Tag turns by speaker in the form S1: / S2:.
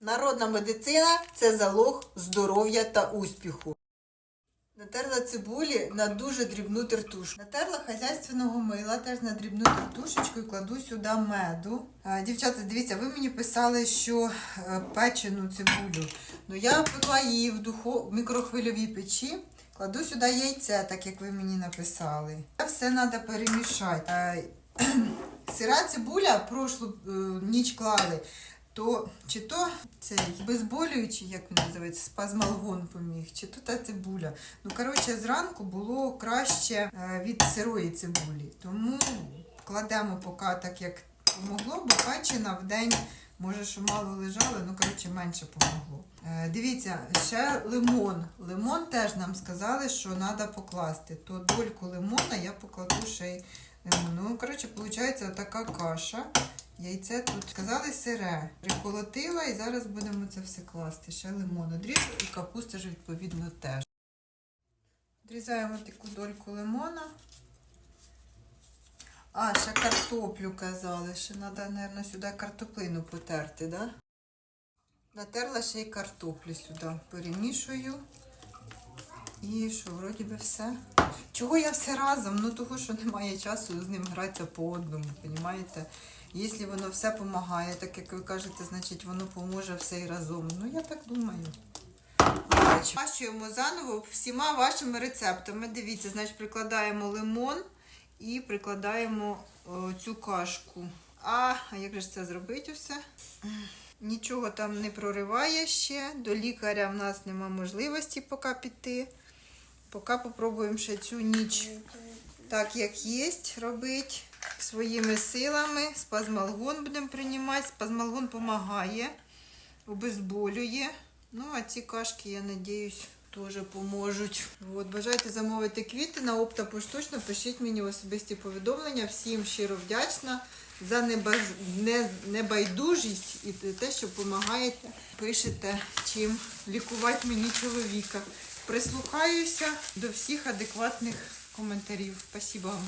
S1: Народна медицина це залог здоров'я та успіху. Натерла цибулі на дуже дрібну тертушку. Натерла хазяйственного мила теж на дрібну тертушечку і кладу сюди меду. Дівчата, дивіться, ви мені писали, що е, печену цибулю. Ну я пекла її в духов... мікрохвильовій печі. Кладу сюди яйце, так як ви мені написали. Все треба перемішати. Сира цибуля прошлу е, ніч клали, то чи то цей безболюючий, як він називається, спазмалгон поміг, чи то та цибуля. Ну, коротше, зранку було краще е, від сирої цибулі. Тому кладемо поки так, як помогло, бо печена в день, може, що мало лежало, ну, коротше, менше помогло. Е, Дивіться, ще лимон. Лимон теж нам сказали, що треба покласти. То дольку лимона я покладу ще й лимон. Ну, коротше, виходить така каша. Яйце тут сказали сире. Приколотила і зараз будемо це все класти. Ще лимон одріжу і капуста ж відповідно теж. Відрізаємо таку дольку лимона. А, ще картоплю казали. Ще треба, мабуть, сюди картоплину потерти, да? Натерла ще й картоплю сюди. Перемішую. І що, вроді би все. Чого я все разом? Ну того, що немає часу з ним гратися по одному, розумієте? Якщо воно все допомагає, так як ви кажете, значить воно поможе все і разом. Ну я так думаю. Бачуємо заново всіма вашими рецептами. Дивіться, значить, прикладаємо лимон і прикладаємо о, цю кашку. А, а як же це зробити усе? Нічого там не прориває ще. До лікаря в нас нема можливості поки піти. Поки попробуємо ще цю ніч так, як є, робити своїми силами. Спазмалгон будемо приймати. Спазмалгон допомагає, обезболює. Ну, а ці кашки, я надіюсь, теж поможуть. От, бажаєте замовити квіти на опта поштучно, пишіть мені особисті повідомлення. Всім щиро вдячна за неба- не- небайдужість і те, що допомагаєте, пишете, чим лікувати мені чоловіка. Прислухаюся до всіх адекватних коментарів. Спасибо вам.